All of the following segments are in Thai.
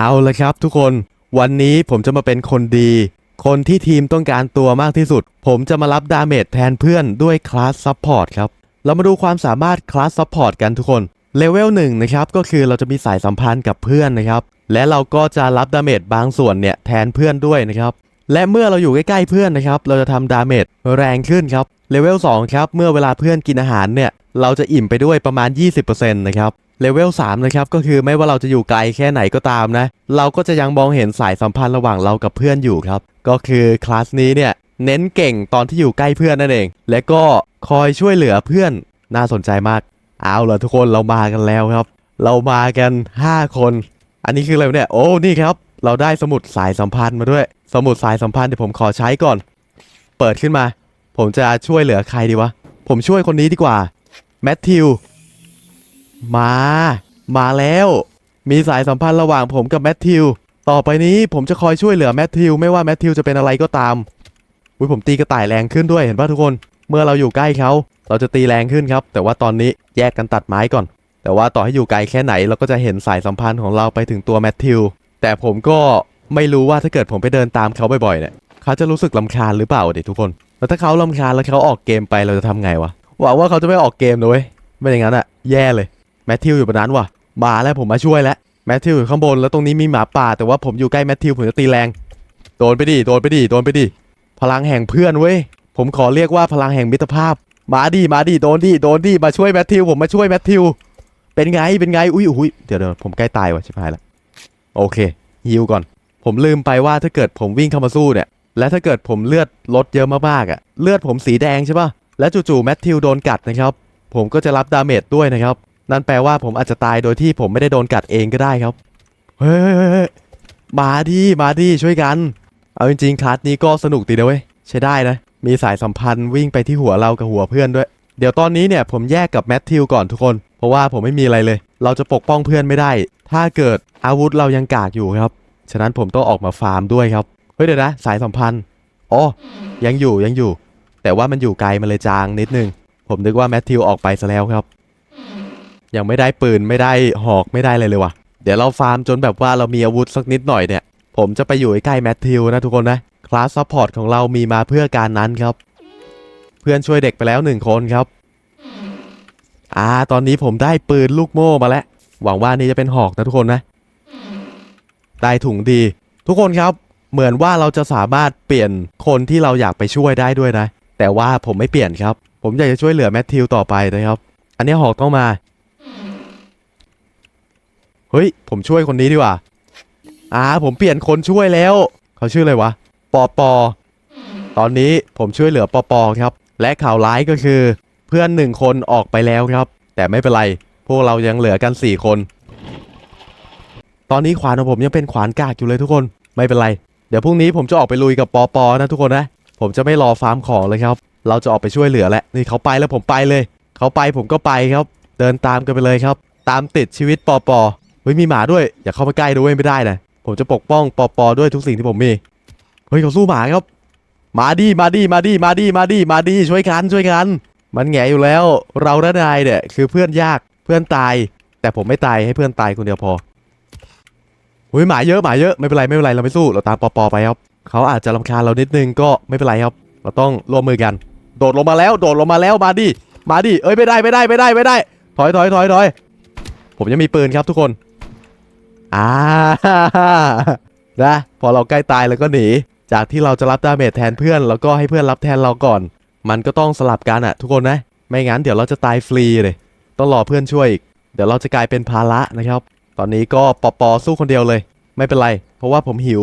เอาละครับทุกคน วันนี้ผมจะมาเป็นคนดี คนที่ทีมต้องการตัวมากที่สุด ผมจะมารับดาเมจแทนเพื่อนด้วยคลาสซัพพอร์ตครับ เรามาดูความสามารถคลาสซัพพอร์ตกันทุกคนเลเวลหนึ่งนะครับก็คือเราจะมีสายสัมพันธ์กับเพื่อนนะครับ และเราก็จะรับดาเมจบางส่วนเนี่ยแทนเพื่อนด้วยนะครับ และเมื่อเราอยู่ใกล้ๆเพื่อนนะครับ เราจะทำดาเมจแรงขึ้นครับเลเวล2ครับเมื่อเวลาเพื่อนกินอาหารเนี่ยเราจะอิ่มไปด้วยประมาณ 20%นะครับ เลเวล3นะครับก็คือไม่ว่าเราจะอยู่ไกลแค่ไหนก็ตามนะ เราก็จะยังมองเห็นสายสัมพันธ์ระหว่างเรากับเพื่อนอยู่ครับ ก็คือคลาสนี้เนี่ยเน้นเก่งตอนที่อยู่ใกล้เพื่อนนั่นเอง และก็คอยช่วยเหลือเพื่อนน่าสนใจมาก เอาล่ะทุกคนเรามากันแล้วครับ เรามากัน 5 คน อันนี้คืออะไรเนี่ยโอ้นี่ครับ เราได้สมุดสายสัมพันธ์มาด้วย สมุดสายสัมพันธ์เดี๋ยวผมขอใช้ก่อน เปิดขึ้นมา ผมจะช่วยเหลือใครดีวะผมช่วยคนนี้ดีกว่าแมทธิว มา มาแล้ว มีสายสัมพันธ์ระหว่างผมกับแมทธิว ต่อไปนี้ผมจะคอยช่วยเหลือแมทธิว ไม่ว่าแมทธิวจะเป็นอะไรก็ตามอุ้ยผมตีกระต่ายแรงขึ้นด้วยเห็นป่ะทุกคน เมื่อเราอยู่ใกล้เขาเราจะตีแรงขึ้นครับ แต่ว่าตอนนี้แยกกันตัดไม้ก่อน แต่ว่าต่อให้อยู่ไกลแค่ไหนเราก็จะเห็นสายสัมพันธ์ของเราไปถึงตัวแมทธิว แต่ผมก็ไม่รู้ว่าถ้าเกิดผมไปเดินตามเขาบ่อยๆเนี่ยเขาจะรู้สึกลำคาญหรือเปล่าเด็กทุกคน แล้วถ้าเขาลำคาญแล้วเขาออกเกมไปเราจะทำไงวะหวังว่าเขาจะไม่ออกเกมนะเว้ยไม่อย่างนั้นอะแย่เลย แมทธิวอยู่บนนั้นว่ะมาแล้วผมมาช่วยแล้วแมทธิวอยู่ข้างบนแล้วตรงนี้มีหมาป่า แต่ว่าผมอยู่ใกล้แมทธิวผมจะตีแรงโดนไปดิโดนไปดิโดนไปดิพลังแห่งเพื่อนเว้ยผมขอเรียกว่าพลังแห่งมิตรภาพ มาดิมาดิโดนดิโดนดิมาช่วยแมทธิวผมมาช่วยแมทธิวเป็นไงเป็นไงอุ้ยอุ้ยเดี๋ยวเดี๋ยวผมใกล้ตายว่ะชิบหายละโอเคฮิวก่อน ผมลืมไปว่าถ้าเกิดผมวิ่งเข้ามาสู้เนี่ยและถ้าเกิดผมเลือดลดเยอะมากๆอะ่ะเลือดผมสีแดงใช่ปะและจู่ๆแมทธิวโดนกัดนะครับผมก็จะรับดาเมจด้วยนะครับ นั่นแปลว่าผมอาจจะตายโดยที่ผมไม่ได้โดนกัดเองก็ได้ครับ เฮ้ยมาดิมาดิช่วยกัน เอาจริงๆคลาสนี้ก็สนุกดีนะเว้ยใช้ได้นะ มีสายสัมพันธ์วิ่งไปที่หัวเรากับหัวเพื่อนด้วย เดี๋ยวตอนนี้เนี่ยผมแยกกับแมทธิวก่อนทุกคน เพราะว่าผมไม่มีอะไรเลย เราจะปกป้องเพื่อนไม่ได้ ถ้าเกิดอาวุธเรายังกากอยู่ครับ ฉะนั้นผมต้องออกมาฟาร์มด้วยครับ เฮ้ยเดี๋ยวนะ สายสัมพันธ์อ๋อยังอยู่ยังอยู่ แต่ว่ามันอยู่ไกลมาเลยจางนิดนึง ผมนึกว่าแมทธิวออกไปซะแล้วครับ ยังไม่ได้ปืนไม่ได้หอกไม่ได้เลยเลยว่ะ เดี๋ยวเราฟาร์มจนแบบว่าเรามีอาวุธสักนิดหน่อยเนี่ย ผมจะไปอยู่ใกล้แมทธิวนะทุกคนนะ คลาสซัพพอร์ตของเรามีมาเพื่อการนั้นครับ เพื่อนช่วยเด็กไปแล้วหนึ่งคนครับ อ่า ตอนนี้ผมได้ปืนลูกโม่มาแล้ว หวังว่านี่จะเป็นหอกนะทุกคนนะ ได้ถุงดี ทุกคนครับ เหมือนว่าเราจะสามารถเปลี่ยนคนที่เราอยากไปช่วยได้ด้วยนะ แต่ว่าผมไม่เปลี่ยนครับ ผมอยากจะช่วยเหลือแมทธิวต่อไปนะครับ อันนี้หอกต้องมา เฮ้ย ผมช่วยคนนี้ดีกว่า อ่า ผมเปลี่ยนคนช่วยแล้ว เขาชื่ออะไรวะ ปอปอ ตอนนี้ผมช่วยเหลือปอปอครับ และข่าวร้ายก็คือ เพื่อนหนึ่งคนออกไปแล้วครับ แต่ไม่เป็นไร พวกเรายังเหลือกัน 4 คน ตอนนี้ขวานของผมยังเป็นขวานกากอยู่เลยทุกคน ไม่เป็นไร เดี๋ยวพรุ่งนี้ผมจะออกไปลุยกับปอปอนะทุกคนนะ ผมจะไม่รอฟาร์มของเลยครับ เราจะออกไปช่วยเหลือแหละ นี่เขาไปแล้วผมไปเลย เขาไปผมก็ไปครับ เดินตามกันไปเลยครับ ตามติดชีวิตปอปอ ฮ้ยมีหมาด้วย อย่าเข้ามาใกล้ด้วยไม่ได้นะผมจะปกป้องปอปอด้วยทุกสิ่งที่ผมมีเฮ้ยเขาสู้หมาครับ มาดีมาดีมาดีมาดีมาดีมาดีช่วยกันช่วยกัน มันแงอยู่แล้ว เราและนายเนี่ยคือเพื่อนยากเพื่อนตาย แต่ผมไม่ตายให้เพื่อนตายคนเดียวพออุ้ยหมาเยอะหมาเยอะไม่เป็นไรไม่เป็นไรเราไม่สู้เราตามปอปอไปครับเขาอาจจะรำคาญเรานิดนึงก็ไม่เป็นไรครับ เราต้องร่วมมือกัน โดดลงมาแล้ว โดดลงมาแล้วมาดิมาดิเอ้ยไม่ได้ไม่ได้ไม่ได้ไม่ได้ ถอยถอยถอยถอยผมยังมีปืนครับทุกคน อ่านะพอเราใกล้ตายแล้วก็หนี จากที่เราจะรับดาเมจแทนเพื่อน แล้วก็ให้เพื่อนรับแทนเราก่อน มันก็ต้องสลับกันอะทุกคนนะ ไม่งั้นเดี๋ยวเราจะตายฟรีเลย ต้องรอเพื่อนช่วยอีก เดี๋ยวเราจะกลายเป็นภาระนะครับ ตอนนี้ก็ปอปอสู้คนเดียวเลย ไม่เป็นไร เพราะว่าผมหิว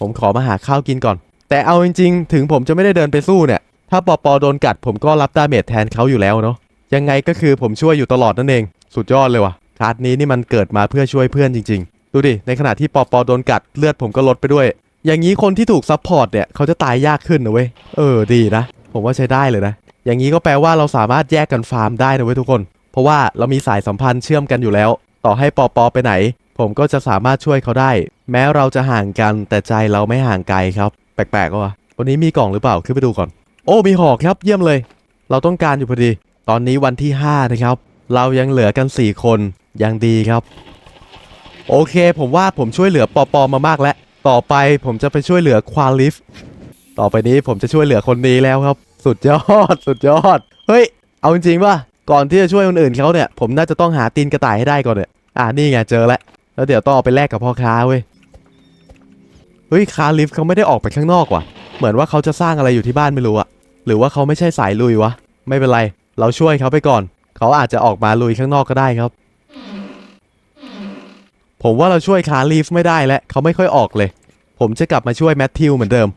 ผมขอมาหาข้าวกินก่อน แต่เอาจริง ๆ ถึงผมจะไม่ได้เดินไปสู้เนี่ย ถ้าปอปอโดนกัด ผมก็รับดาเมจแทนเขาอยู่แล้วเนาะ ยังไงก็คือผมช่วยอยู่ตลอดนั่นเอง สุดยอดเลยว่ะ คาร์ดนี้นี่มันเกิดมาเพื่อช่วยเพื่อนจริง ๆ ดูดิ ในขณะที่ปอปอโดนกัดเลือดผมก็ลดไปด้วย อย่างนี้คนที่ถูกซัพพอร์ตเนี่ยเขาจะตายยากขึ้นนะเว้ย เออดีนะ ผมว่าใช้ได้เลยนะ อย่างนี้ก็แปลว่าเราสามารถแยกกันฟาร์มได้นะเว้ยทุกคน เพราะว่าเรามีสายสัมพันธ์เชื่อมกันอยู่แล้ว ต่อให้ปอปอไปไหน ผมก็จะสามารถช่วยเขาได้ แม้เราจะห่างกันแต่ใจเราไม่ห่างไกลครับ แปลกๆวะวันนี้มีกล่องหรือเปล่าขึ้นไปดูก่อน โอ้มีหอกครับเยี่ยมเลย เราต้องการอยู่พอดี ตอนนี้วันที่5นะครับเรายังเหลือกัน 4 คน ยังดีครับ โอเค ผมว่าผมช่วยเหลือปอปอมามากแล้ว ต่อไปผมจะไปช่วยเหลือควาลิฟ ต่อไปนี้ผมจะช่วยเหลือคนนี้แล้วครับ สุดยอด สุดยอด เฮ้ย เอาจริงๆป่ะ ก่อนที่จะช่วยคนอื่นเขาเนี่ย ผมน่าจะต้องหาตีนกระต่ายให้ได้ก่อนเนี่ย อ่านี่ไงเจอแล้ว แล้วเดี๋ยวต้องเอาไปแลกกับพ่อค้าเว้ย เฮ้ยคาลิฟเขาไม่ได้ออกไปข้างนอกว่ะ เหมือนว่าเขาจะสร้างอะไรอยู่ที่บ้านไม่รู้อะหรือว่าเขาไม่ใช่สายลุยวะ ไม่เป็นไร เราช่วยเขาไปก่อน เขาอาจจะออกมาลุยข้างนอกก็ได้ครับ ผมว่าเราช่วยคาลีฟไม่ได้แล้วเขาไม่ค่อยออกเลย ผมจะกลับมาช่วยแมทธิวเหมือนเดิม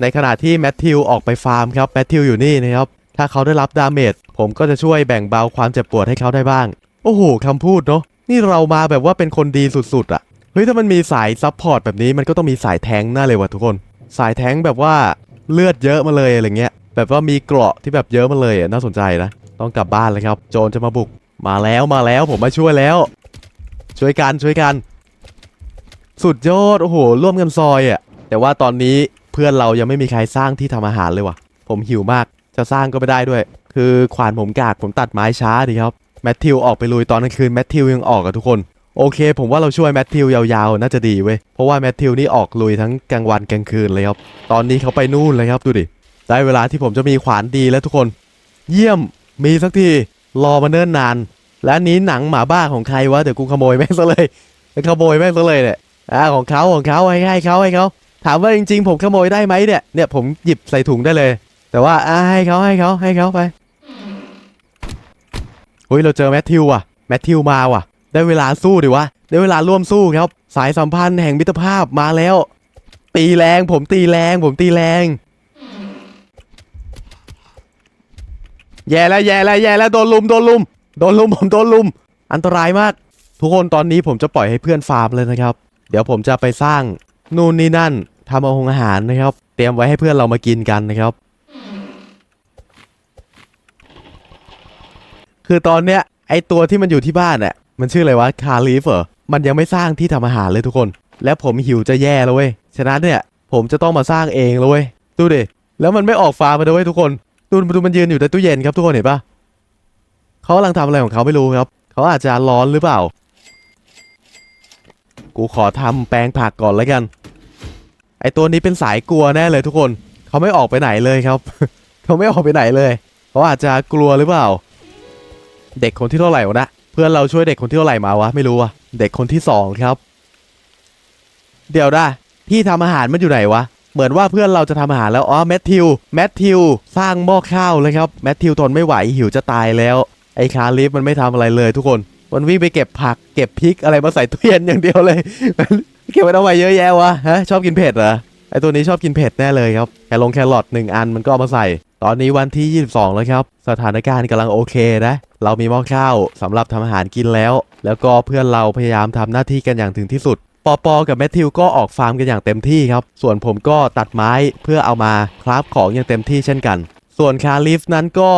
ในขณะที่แมทธิวออกไปฟาร์มครับแมทธิวอยู่นี่นะครับ ถ้าเขาได้รับดาเมจผมก็จะช่วยแบ่งเบาความเจ็บปวดให้เขาได้บ้าง โอ้โหคำพูดเนาะนี่เรามาแบบว่าเป็นคนดีสุดๆอะเฮ้ยถ้ามันมีสายซับพอร์ตแบบนี้มันก็ต้องมีสายแทงค์แน่เลยว่ะทุกคน สายแทงแบบว่าเลือดเยอะมาเลยอะไรเงี้ยแบบว่ามีเกราะที่แบบเยอะมาเลยอะน่าสนใจนะ ต้องกลับบ้านเลยครับ โจรจะมาบุก มาแล้วมาแล้วผมมาช่วยแล้ว ช่วยกันช่วยกัน สุดยอดโอ้โหร่วมกันซอยอะ่ะแต่ว่าตอนนี้เพื่อนเรายังไม่มีใครสร้างที่ทำอาหารเลยว่ะ ผมหิวมากจะสร้างก็ไม่ได้ด้วย คือขวานผมกากผมตัดไม้ช้าดีครับแมทธิวออกไปลุยตอนกลางคืนแมทธิวยังออกอะทุกคนโอเค ผมว่าเราช่วยแมทธิวยาวๆน่าจะดีเว้ยเพราะว่าแมทธิวนี่ออกลุยทั้งกลางวันกลางคืนเลยครับตอนนี้เขาไปนู่นเลยครับดูดิได้เวลาที่ผมจะมีขวานดีแล้วทุกคน เยี่ยมมีสักทีรอมาเนิ่นนาน และอันนี้หนังหมาบ้าของใครวะเดี๋ยวกูขโมยแม่งซะเลยขโมยแม่งซะเลยเนี่ยอ่าของเขาของเขาให้ให้เขาให้เขาถามว่าจริง ๆ ผมขโมยได้ไหมเนี่ยเนี่ยผมหยิบใส่ถุงได้เลย แต่ว่าอ่าให้เขาให้เขาให้เขาไปเฮ้ยเราเจอแมทธิวว่ะแมทธิวมาว่ะ ได้เวลาสู้ดิวะได้เวลาร่วมสู้ครับ สายสัมพันธ์แห่งมิตรภาพมาแล้ว ตีแรงผมตีแรงผมตีแรง แย่แล้วแย่แล้วแย่แล้วโดนลุมโดนลุม โดนลุมผมโดนลุม อันตรายมาก ทุกคนตอนนี้ผมจะปล่อยให้เพื่อนฟาร์มเลยนะครับ เดี๋ยวผมจะไปสร้างนู่นนี่นั่นทำเอาหงอาหารนะครับ เตรียมไว้ให้เพื่อนเรามากินกันนะครับ คือตอนเนี้ยไอตัวที่มันอยู่ที่บ้านอะมันชื่ออะไรวะคาลีฟเหรอมันยังไม่สร้างที่ทำอาหารเลยทุกคน แล้วผมหิวจะแย่แล้วเว้ยฉะนั้นเนี่ยผมจะต้องมาสร้างเองแล้วเว้ยดูดิแล้วมันไม่ออกฟาร์มมาด้วยทุกคนดูดูมันยืนอยู่ในตู้เย็นครับทุกคนเห็นปะ เขากำลังทำอะไรของเขาไม่รู้ครับ เขาอาจจะร้อนหรือเปล่า กูขอทำแปลงผักก่อนแล้วกัน ไอตัวนี้เป็นสายกลัวแน่เลยทุกคน เขาไม่ออกไปไหนเลยครับ เขาไม่ออกไปไหนเลย เขาอาจจะกลัวหรือเปล่า เด็กคนที่เท่าไหร่วะนะ เพื่อนเราช่วยเด็กคนที่เท่าไหร่มาวะไม่รู้อะเด็กคนที่สองครับ เดี๋ยวนะพี่ทำอาหารมันอยู่ไหนวะเหมือนว่าเพื่อนเราจะทำอาหารแล้วอ๋อแมทธิวแมทธิวสร้างหม้อข้าวเลยครับแมทธิวทนไม่ไหวหิวจะตายแล้ว ไอ้คาลิฟมันไม่ทำอะไรเลยทุกคน มันวิ่งไปเก็บผักเก็บพริกอะไรมาใส่ตู้เย็นอย่างเดียวเลย เก็บไว้ทำไมเยอะแยะวะฮะชอบกินเผ็ดเหรอไอ้ตัวนี้ชอบกินเผ็ดแน่เลยครับแคลงแครอทหนึ่งอันมันก็เอามาใส่ ตอนนี้วันที่ 22 แล้วครับ สถานการณ์กำลังโอเคนะ เรามีหม้อข้าวสำหรับทำอาหารกินแล้ว แล้วก็เพื่อนเราพยายามทำหน้าที่กันอย่างถึงที่สุด ปอปอกับแมทธิวก็ออกฟาร์มกันอย่างเต็มที่ครับ ส่วนผมก็ตัดไม้เพื่อเอามาคราฟของอย่างเต็มที่เช่นกัน ส่วนคาลิฟนั้นก็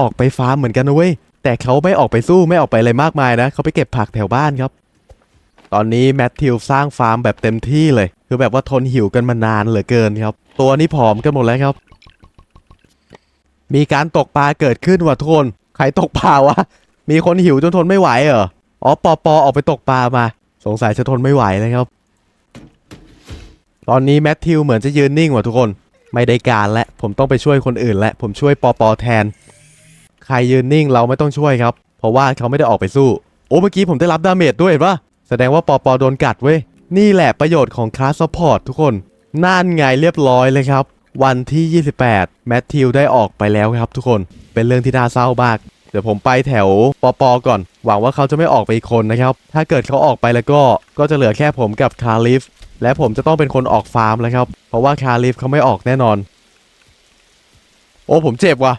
ออกไปฟาร์มเหมือนกันนะเว้ย แต่เขาไม่ออกไปสู้ไม่ออกไปอะไรมากมายนะ เขาไปเก็บผักแถวบ้านครับ ตอนนี้แมทธิวสร้างฟาร์มแบบเต็มที่เลย คือแบบว่าทนหิวกันมานานเหลือเกินครับ ตัวนี้ผอมกันหมดแล้วครับ มีการตกปลาเกิดขึ้นว่ะทุกคน ใครตกปลาวะ มีคนหิวจนทนไม่ไหวเหรอ อ๋อปอปอออกไปตกปลามา สงสัยจะทนไม่ไหวเลยครับ ตอนนี้แมทธิวเหมือนจะยืนนิ่งว่ะทุกคน ไม่ได้การและ ผมต้องไปช่วยคนอื่นและ ผมช่วยปอปอแทน ใครยืนนิ่งเราไม่ต้องช่วยครับ เพราะว่าเขาไม่ได้ออกไปสู้ โอ้เมื่อกี้ผมได้รับดาเมจด้วยเห็นปะแสดงว่าปอปอโดนกัดเว้ย นี่แหละประโยชน์ของคลาสซัพพอร์ตทุกคน นั่นไงเรียบร้อยเลยครับ วันที่ 28 แมทธิวได้ออกไปแล้วครับทุกคน เป็นเรื่องที่น่าเศร้ามาก เดี๋ยวผมไปแถวปอปอก่อน หวังว่าเขาจะไม่ออกไปอีกคนนะครับ ถ้าเกิดเขาออกไปแล้วก็ ก็จะเหลือแค่ผมกับคาลิฟ และผมจะต้องเป็นคนออกฟาร์มแล้วครับ เพราะว่าคาลิฟเขาไม่ออกแน่นอน โอ้ผมเจ็บว่ะ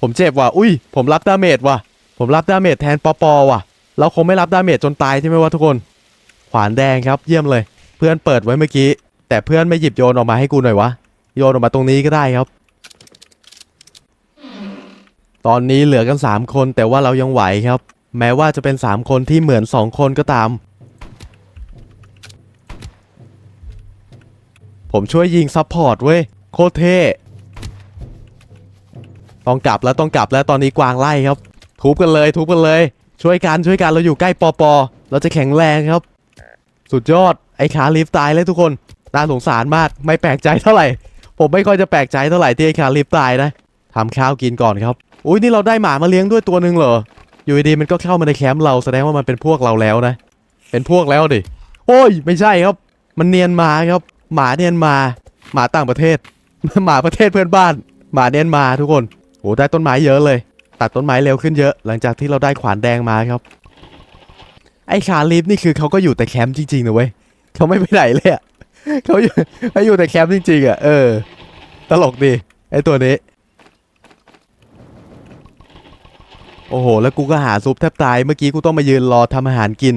ผมเจ็บว่ะ อุ้ย ผมรับดาเมจว่ะ ผมรับดาเมจแทนปอปอว่ะ เราคงไม่รับดาเมจจนตายใช่ไหมวะทุกคน ขวานแดงครับ เยี่ยมเลย เพื่อนเปิดไว้เมื่อกี้ แต่เพื่อนไม่หยิบโยนออกมาให้กูหน่อยวะ โยนออกมาตรงนี้ก็ได้ครับ ตอนนี้เหลือกัน 3 คนแต่ว่าเรายังไหวครับ แม้ว่าจะเป็น 3 คนที่เหมือน 2 คนก็ตาม ผมช่วยยิงซัพพอร์ตเว้ย โคตรเท่ ต้องกลับแล้วต้องกลับแล้วตอนนี้กวางไล่ครับ ทุบกันเลย ทุบกันเลย ช่วยกันช่วยกันเราอยู่ใกล้ปอปอเราจะแข็งแรงครับ สุดยอดไอ้คาลิฟตายเลยทุกคนน่าสงสารมากไม่แปลกใจเท่าไหร่ ผมไม่ค่อยจะแปลกใจเท่าไหร่ที่ไอ้คาลิฟตายนะทำข้าวกินก่อนครับอุ้ยนี่เราได้หมามาเลี้ยงด้วยตัวหนึ่งเหรออยู่ดีมันก็เข้ามาในแคมป์เราแสดงว่ามันเป็นพวกเราแล้วนะ เป็นพวกแล้วดิโอ้ยไม่ใช่ครับ มันเนียนมาครับ หมาเนียนมา หมาต่างประเทศ หมาประเทศเพื่อนบ้าน หมาเนียนมาทุกคน โอ้ได้ต้นไม้เยอะเลย ตัดต้นไม้เร็วขึ้นเยอะ หลังจากที่เราได้ขวานแดงมาครับ ไอ้คาลิฟนี่คือเขาก็อยู่แต่แคมป์จริงๆนะเว้ยเขาไม่ไปไหนเลยอะเขาอยู่เขาอยู่แต่แคมป์จริงๆอะเออ ตลกดีไอ้ตัวนี้ โอ้โห แล้วกูก็หาซุปแทบตาย เมื่อกี้กูต้องมายืนรอทำอาหารกิน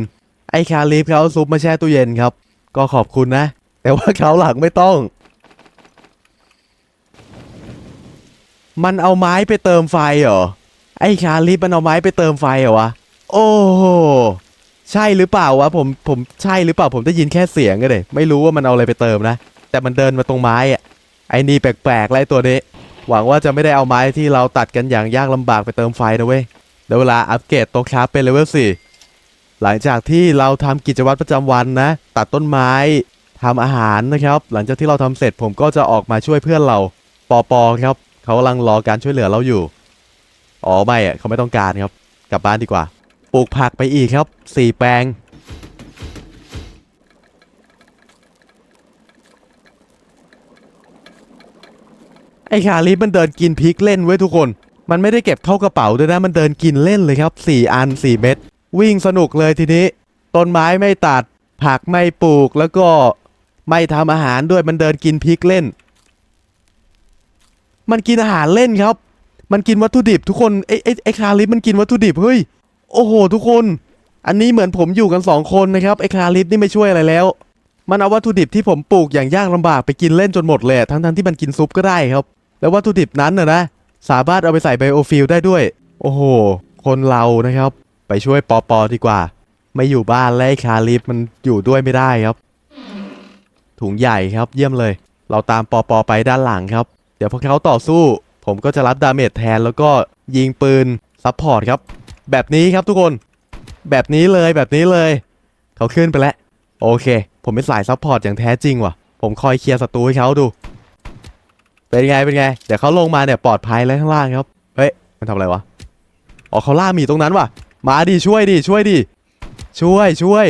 ไอ้คาลิฟเขาเอาซุปมาแช่ตู้เย็นครับ ก็ขอบคุณนะ แต่ว่าเขาหลังไม่ต้อง มันเอาไม้ไปเติมไฟเหรอ ไอ้คาลิฟมันเอาไม้ไปเติมไฟเหรอวะ โอ้โห ใช่หรือเปล่าวะ ผม ผมใช่หรือเปล่า ผมได้ยินแค่เสียงก็เลยไม่รู้ว่ามันเอาอะไรไปเติมนะ แต่มันเดินมาตรงไม้อะไอ้นี่แปลกๆแล้วไอ้ตัวนี้ หวังว่าจะไม่ได้เอาไม้ที่เราตัดกันอย่างยากลำบากไปเติมไฟนะเว้ยเดี๋ยวเวลาอัปเกรดต๊ะคราฟเป็นเลเวลสี่หลังจากที่เราทำกิจวัตรประจำวันนะ ตัดต้นไม้ทำอาหารนะครับ หลังจากที่เราทำเสร็จผมก็จะออกมาช่วยเพื่อนเราปอปอครับ เขากำลังรอการช่วยเหลือเราอยู่ อ๋อไม่อะเขาไม่ต้องการครับ กลับบ้านดีกว่า ปลูกผักไปอีกครับสี่แปลง ไอ้คาลิฟมันเดินกินพริกเล่นไว้ยทุกคน มันไม่ได้เก็บเข้ากระเป๋าด้วยนะ มันเดินกินเล่นเลยครับ4อัน4เม็ด วิ่งสนุกเลยทีนี้ ต้นไม้ไม่ตัด ผักไม่ปลูกแล้วก็ไม่ทำอาหารด้วยมันเดินกินพริกเล่น มันกินอาหารเล่นครับ มันกินวัตถุดิบ ทุกคนไอ้ไอ้ไอ้คาลิฟมันกินวัตถุดิบเฮ้ยโอ้โห ทุกคน อันนี้เหมือนผมอยู่กันสองคนนะครับไอ้คาลิฟนี่ไม่ช่วยอะไรแล้ว มันเอาวัตถุดิบที่ผมปลูกอย่างยากลำบากไปกินเล่นจนหมดเลยอะทั้งๆที่มันกินซุปก็ได้ครับ แล้ววัตถุดิบนั้นนะนะสามารถเอาไปใส่ไบโอฟิลได้ด้วย โอ้โห คนเรานะครับ ไปช่วยปอปอดีกว่า ไม่อยู่บ้านแล้วไอ้คาลิฟมันอยู่ด้วยไม่ได้ครับ ถุงใหญ่ครับเยี่ยมเลย เราตามปอปอไปด้านหลังครับ ดี๋ยวพอเขาต่อสู้ ผมก็จะรับดาเมจแทนแล้วก็ยิงปืนซัพพอร์ตครับ แบบนี้ครับทุกคน แบบนี้เลยแบบนี้เลย เขาขึ้นไปแล้ว โอเค ผมเป็นสายซัพพอร์ตอย่างแท้จริงว่ะ ผมคอยเคลียร์ศัตรูให้เขาดู เป็นไงเป็นไง เดี๋ยวเขาลงมาเนี่ยปลอดภัยแล้วข้างล่างครับ เฮ้ย มันทำอะไรวะ อ๋อเขาล่าหมีตรงนั้นว่ะ มาดิช่วยดิช่วยดิ ช่วยช่วย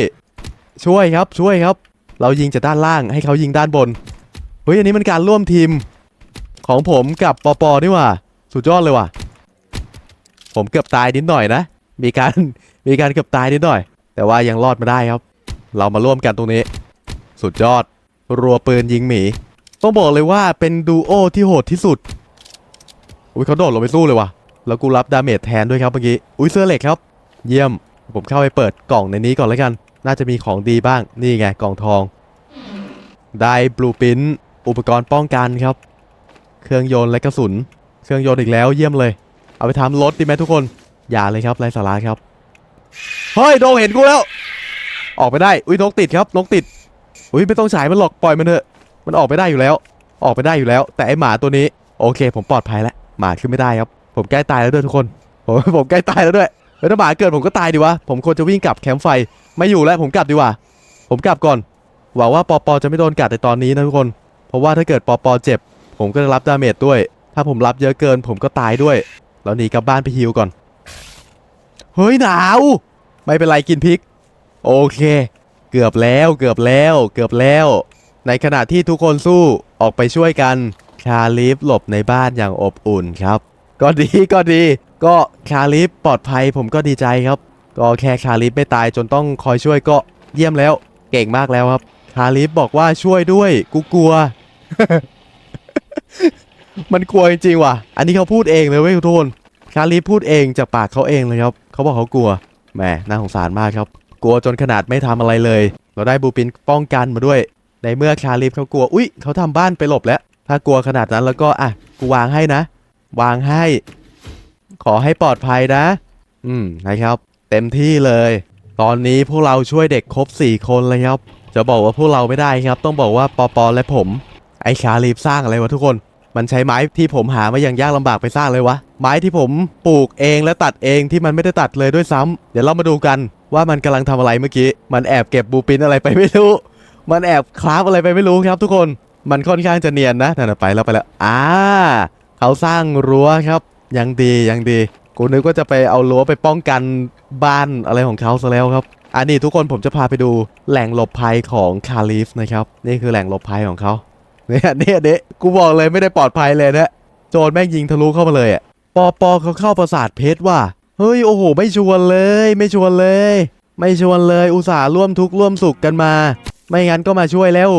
ช่วยครับช่วยครับ เรายิงจากด้านล่างให้เขายิงด้านบน เฮ้ยอันนี้มันการร่วมทีม ของผมกับปอปอนี่ว่ะสุดยอดเลยว่ะ ผมเกือบตายนิดหน่อยนะ มีการมีการเกือบตายนิดหน่อย แต่ว่ายังรอดมาได้ครับ เรามาร่วมกันตรงนี้ สุดยอด รัวปืนยิงหมี ต้องบอกเลยว่าเป็นดูโอที่โหดที่สุด อุ้ยเขาโดดลงไปสู้เลยว่ะ แล้วกูรับดาเมจแทนด้วยครับเมื่อกี้ อุ้ยเสื้อเหล็กครับ เยี่ยม ผมเข้าไปเปิดกล่องในนี้ก่อนแล้วกัน น่าจะมีของดีบ้าง นี่ไงกล่องทอง ได้บลูปินอุปกรณ์ป้องกันครับ เครื่องยนต์และกระสุน เครื่องยนต์อีกแล้วเยี่ยมเลย เอาไปทำรถดีไหมทุกคน อย่าเลยครับไรสาระครับ เฮ้ยโดเห็นกูแล้ว ออกไปได้ อุ้ยนกติดครับนกติด อุ้ยไม่ต้องฉายมันหรอกปล่อยมันเถอะ มันออกไปได้อยู่แล้ว ออกไปได้อยู่แล้ว แต่ไอหมาตัวนี้ โอเค ผมปลอดภัยแล้วหมาขึ้นไม่ได้ครับ ผมใกล้ตายแล้วด้วยทุกคน ผมผมใกล้ตายแล้วด้วยเฮ้ยถ้าหมาเกิดผมก็ตายดีวะ ผมควรจะวิ่งกลับแคมป์ไฟ ไม่อยู่แล้วผมกลับดีกว่า ผมกลับก่อน หวังว่าปอปอจะไม่โดนกัดในตอนนี้นะทุกคน เพราะว่าถ้าเกิดปอปอเจ็บ ผมก็จะรับดาเมจด้วย ถ้าผมรับเยอะเกิน ผมก็ตายด้วย แล้วหนีกลับบ้านไปฮิวก่อน เฮ้ยหนาว ไม่เป็นไรกินพริก โอเค เกือบแล้วเกือบแล้วเกือบแล้ว ในขณะที่ทุกคนสู้ออกไปช่วยกันคาลิฟหลบในบ้านอย่างอบอุ่นครับ ก็ดีก็ดี ก็คาลิฟปลอดภัยผมก็ดีใจครับ ก็แค่คาลิฟไม่ตายจนต้องคอยช่วยก็เยี่ยมแล้ว เก่งมากแล้วครับ คาลิฟบอกว่าช่วยด้วยกูกลัว มันกลัวจริงๆว่ะ อันนี้เขาพูดเองเลยเว้ยทุกคนคาลิฟพูดเองจากปากเขาเองเลยครับ เขาบอกเขากลัว แหม น่าสงสารมากครับ กลัวจนขนาดไม่ทำอะไรเลย เราได้บูปินป้องกันมาด้วย ในเมื่อคาลิฟเขากลัว อุ๊ย เขาทำบ้านไปหลบแล้ว ถ้ากลัวขนาดนั้นแล้วก็ อะ กูวางให้นะ วางให้ ขอให้ปลอดภัยนะ อืม นะครับ เต็มที่เลย ตอนนี้พวกเราช่วยเด็กครบ 4 คนเลยครับ จะบอกว่าพวกเราไม่ได้ครับ ต้องบอกว่าปอปอและผม ไอ้คาลิฟสร้างอะไรวะทุกคน มันใช้ไม้ที่ผมหามาอย่างยากลำบากไปสร้างเลยวะ ไม้ที่ผมปลูกเองและตัดเองที่มันไม่ได้ตัดเลยด้วยซ้ำเดี๋ยวเรามาดูกันว่ามันกำลังทำอะไรเมื่อกี้ มันแอบเก็บบูปินอะไรไปไม่รู้ มันแอบคราฟอะไรไปไม่รู้ครับทุกคน มันค่อนข้างจะเนียนนะนั่นนะไปแล้วไปแล้วอ่าเขาสร้างรั้วครับ ยังดียังดี กูนึกว่าจะไปเอารั้วไปป้องกันบ้านอะไรของเขาซะแล้วครับอันนี้ทุกคนผมจะพาไปดูแหล่งหลบภัยของคาลิฟนะครับ นี่คือแหล่งหลบภัยของเขา เนี่ยเนี่ยเด็กูบอกเลยไม่ได้ปลอดภัยเลยนะโจรแม่งยิงทะลุเข้ามาเลยอะปอปอเขาเข้าประสาทเพชรว่ะเฮ้ยโอ้โห ไม่ชวนเลย ไม่ชวนเลย ไม่ชวนเลยอุตส่าห์ร่วมทุกข์ร่วมสุขกันมา ไม่งั้นก็มาช่วยแล้ว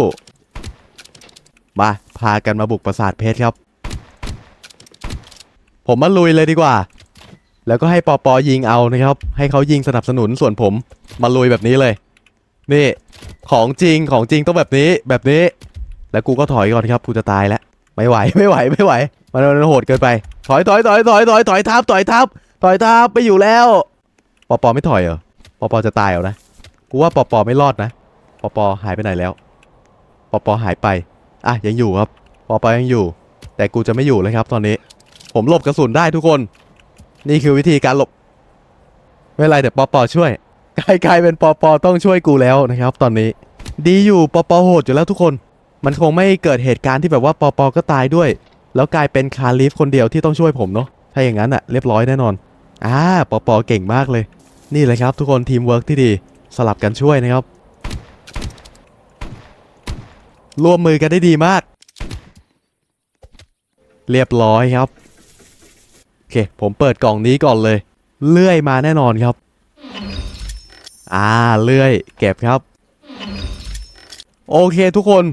มาพากันมาบุกปราสาทเพชรครับ ผมมาลุยเลยดีกว่า แล้วก็ให้ปอปอยิงเอานะครับ ให้เขายิงสนับสนุนส่วนผม มาลุยแบบนี้เลย นี่ ของจริงของจริงต้องแบบนี้แบบนี้ แล้วกูก็ถอยก่อนครับกูจะตายแล้วไม่ไหวไม่ไหวไม่ไหวมันมันโหดเกินไป ถอยถอยถอยถอยถอยถอยทับถอยทับถอยทับไปอยู่แล้วปอปอไม่ถอยเหรอปอปอจะตายเหรอนะกูว่าปอปอไม่รอดนะปอปอหายไปไหนแล้วปอปอหายไปอะยังอยู่ครับปอปอยังอยู่ แต่กูจะไม่อยู่เลยครับ ตอนนี้ ผมหลบกระสุนได้ทุกคน นี่คือวิธีการหลบไม่เป็นไรเดี๋ยวปอปอช่วยกลายกลายเป็นปอปอต้องช่วยกูแล้วนะครับ ตอนนี้ ดีอยู่ปอปอโหดอยู่แล้วทุกคน มันคงไม่เกิดเหตุการณ์ที่แบบว่าปอปอก็ตายด้วย แล้วกลายเป็นคาลิฟคนเดียวที่ต้องช่วยผมเนาะถ้าอย่างนั้นอะเรียบร้อยแน่นอนอ่าปอปอเก่งมากเลย นี่เลยครับทุกคนทีมเวิร์กที่ดีสลับกันช่วยนะครับร่วมมือกันได้ดีมาก เรียบร้อยครับโอเคผมเปิดกล่องนี้ก่อนเลย เลื่อยมาแน่นอนครับ อ่าเลื่อยเก็บครับ โอเคทุกคน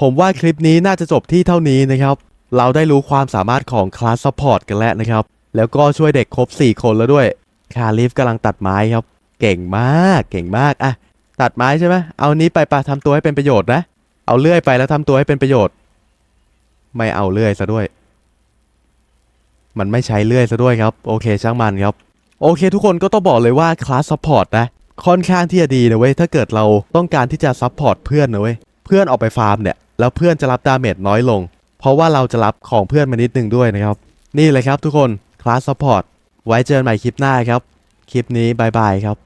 ผมว่าคลิปนี้น่าจะจบที่เท่านี้นะครับ เราได้รู้ความสามารถของคลาสซัพพอร์ตกันแล้วนะครับ แล้วก็ช่วยเด็กครบ 4 คนแล้วด้วย คาลิฟกำลังตัดไม้ครับ เก่งมาก เก่งมากอะตัดไม้ใช่ไหมเอานี้ไปปะทำตัวให้เป็นประโยชน์นะ เอาเลื่อยไปแล้วทำตัวให้เป็นประโยชน์ ไม่เอาเลื่อยซะด้วย มันไม่ใช้เลื่อยซะด้วยครับ โอเคช่างมันครับ โอเค ทุกคนก็ต้องบอกเลยว่าคลาสซัพพอร์ตนะ ค่อนข้างที่จะดีนะเว้ย ถ้าเกิดเราต้องการที่จะซัพพอร์ตเพื่อนนะเว้ย เพื่อนออกไปฟาร์มเนี่ยแล้วเพื่อนจะรับดาเมจน้อยลง เพราะว่าเราจะรับของเพื่อนมานิดนึงด้วยนะครับ นี่เลยครับทุกคนคลาสซัพพอร์ตไว้เจอกันใหม่คลิปหน้าครับ คลิปนี้บายบายครับ